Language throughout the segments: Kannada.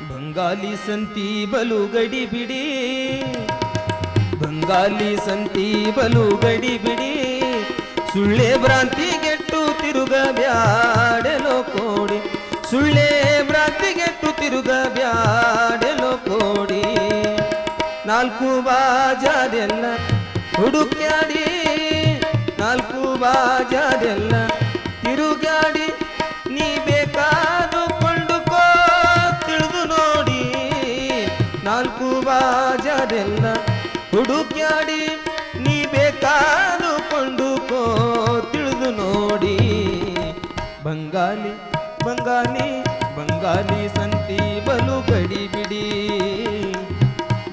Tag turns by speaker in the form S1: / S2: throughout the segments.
S1: ಬಂಗಾಲಿ ಸಂತಿ ಬಲು ಗಡಿ ಬಿಡಿ. ಬಂಗಾಲಿ ಸಂತಿ ಬಲು ಗಡಿ ಬಿಡಿ. ಸುಳ್ಳೆ ತಿರುಗ ಬ್ಯಾಡೆಲೋ ಕೋಡಿ. ಸುಳ್ಳೆ ಭ್ರಾಂತಿಗೆಟ್ಟು ತಿರುಗ ಬ್ಯಾಡೆಲೋ ಕೋಡಿ. ನಾಲ್ಕು ಬಾಜಾದೆಲ್ಲ ಹುಡುಕ್ಯಾಡಿ. ನಾಲ್ಕು ಬಾಜಾದೆಲ್ಲ ನಾಲ್ಕು ಬಾಜರೆಲ್ಲ ಹುಡುಕ್ಯಾಡಿ, ನೀ ಕೊಂಡುಕೋ, ತಿಳಿದು ನೋಡಿ. ಬಂಗಾಲಿ ಬಂಗಾಲಿ ಬಂಗಾಲಿ ಸಂತಿ ಬಲು ಗಡಿ ಬಿಡಿ.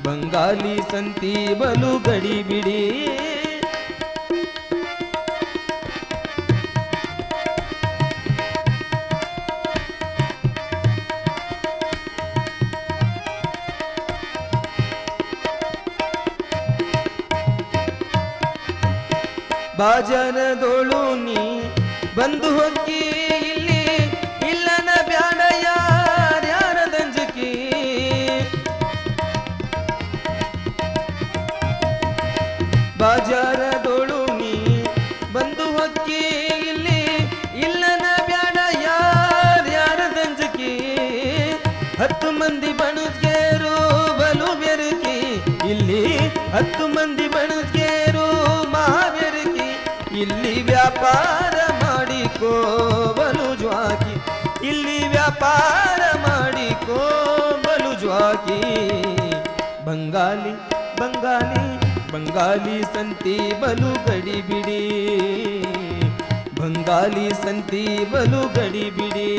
S1: ಬಂಗಾಲಿ ಸಂತಿ ಬಲು ಗಡಿ ಬಿಡಿ. ಬಾಜನದೋಳು ನೀ ಬಂದು ಹೊಕ್ಕಿ ಇಲ್ಲಿ ಇಲ್ಲನ ಬ್ಯಾಡ ಯಾರ್ಯಾರ ದಂಜಕಿ ಬಾಜಾರದೋಳು ನೀ ಬಂದು ಹೊಕ್ಕಿ ಇಲ್ಲಿ ಇಲ್ಲನ ಬ್ಯಾಡ ಯಾರ್ಯಾರ ದಂಜಕಿ ಹತ್ತು ಮಂದಿ ಬಣಸ್ಗೇರು ಬಲು ಬೆರಕಿ ಇಲ್ಲಿ ಹತ್ತು ವ್ಯಾಪಾರ ಮಾಡಿಕೋ ಬಲು ಜ್ವಾಕಿ ಬಂಗಾಲಿ ಬಂಗಾಲಿ ಬಂಗಾಲಿ ಸಂತಿ ಬಲು ಗಡಿ ಬಿಡಿ. ಬಂಗಾಲಿ ಸಂತಿ ಬಲು ಗಡಿ ಬಿಡಿ.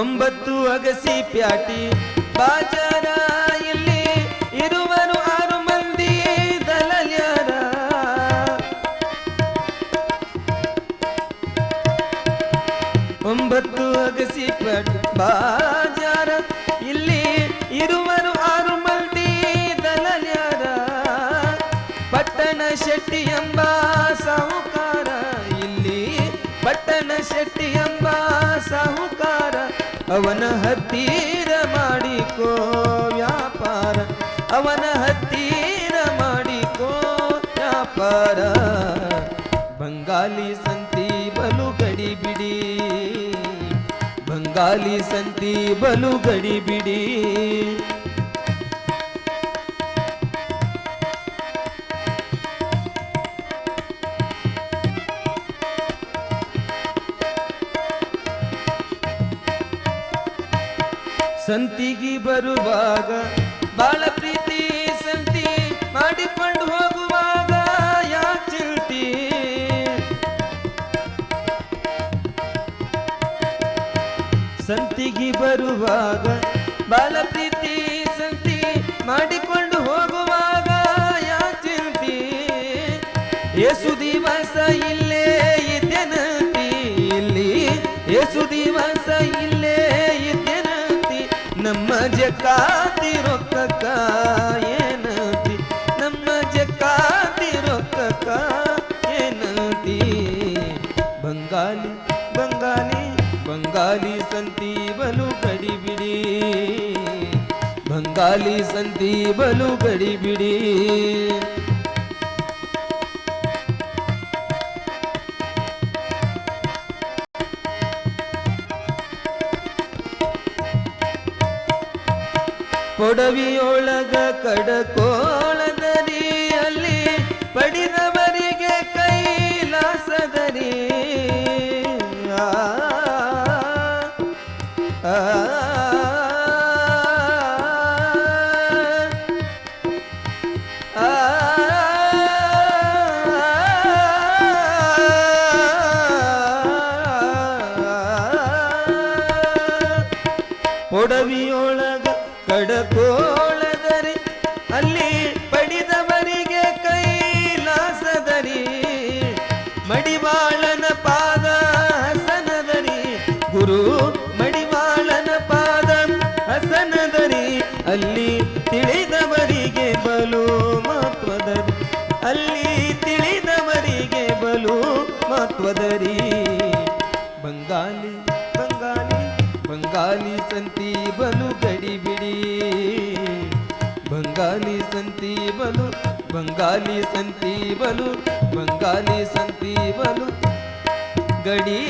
S1: ಒಂಬತ್ತು ಅಗಸಿ ಪ್ಯಾಟಿ. ಬಾಜಾರ ಇಲ್ಲಿ ಇರುವರು ಆರು ಮಂದಿ ದಲಯಾರ. ಒಂಬತ್ತು ಅಗಸಿ ಪ್ಯಾಟಿ. ಬಾಜಾರ ಇಲ್ಲಿ ಇರುವರು ಆರು ಮಂದಿ ಪಟ್ಟಣ ಶೆಟ್ಟಿ ಎಂಬ ಸಾಹುಕಾರ ಇಲ್ಲಿ. ಪಟ್ಟಣ ಶೆಟ್ಟಿ ಎಂಬ ಸಾಹುಕಾರ ಅವನ ಹತ್ತಿರ ಮಾಡಿಕೋ ವ್ಯಾಪಾರ. ಅವನ ಹತ್ತಿರ ಮಾಡಿಕೋ ವ್ಯಾಪಾರ. ಬಂಗಾಲಿ ಸಂತಿ ಬಲು ಗಡಿ ಬಿಡಿ. ಬಂಗಾಲಿ ಸಂತಿ ಬಲು ಗಡಿ ಬಿಡಿ. ಸಂತಿಗೆ ಬರುವಾಗ ಬಾಳ ಪ್ರೀತಿ ಸಂತಿ ಮಾಡಿಕೊಂಡು ಹೋಗುವಾಗ ಯಾ ಸಂತಿಗಿ ಬರುವಾಗ ಬಾಳ ಪ್ರೀತಿ ಸಂತಿ ಮಾಡಿಕೊಂಡು ಹೋಗುವಾಗ ಯಾ ಚಿಲ್ಟಿ ಏಸು ದಿವಸ ಇಲ್ಲೇ ನಮ್ಮ ಜಕಾತಿ ರೊಕ್ಕಕ್ಕ ಏನಂತಿ ನಮ್ಮ ಜಕಾತಿ ರೊಕ್ಕಕ್ಕ ಏನಂತಿ ಬಂಗಾಲಿ ಬಂಗಾಲಿ ಬಂಗಾಲಿ ಸಂತಿ ಬಲು ಗಡಿ ಬಿಡಿ ಬಂಗಾಲಿ ಸಂತಿ ಬಲು ಗಡಿ ಕೊಡವಿಯೊಳಗ ಕಡಕೋಳದರಿ ಕಡಕೋಳದರಿ ಅಲ್ಲಿ ಪಡಿದವರಿಗೆ ಕೈಲಾಸದರಿ. ಮಡಿವಾಳನ ಪಾದ ಹಸನದರಿ, ಗುರು ಮಡಿವಾಳನ ಪಾದ ಹಸನದರಿ. ಅಲ್ಲಿ ತಿಳಿದವರಿಗೆ ಬಲು ಮಹತ್ವದರಿ, ಅಲ್ಲಿ ತಿಳಿದವರಿಗೆ ಬಲು ಮಹತ್ವದರಿ. ಬಂಗಾಲಿ ಸಂತಿ ಬಲು ಬಂಗಾಲಿ ಸಂತಿ ಬಲು ಬಂಗಾಲಿ ಸಂತಿ ಬಲು ಗಡಿ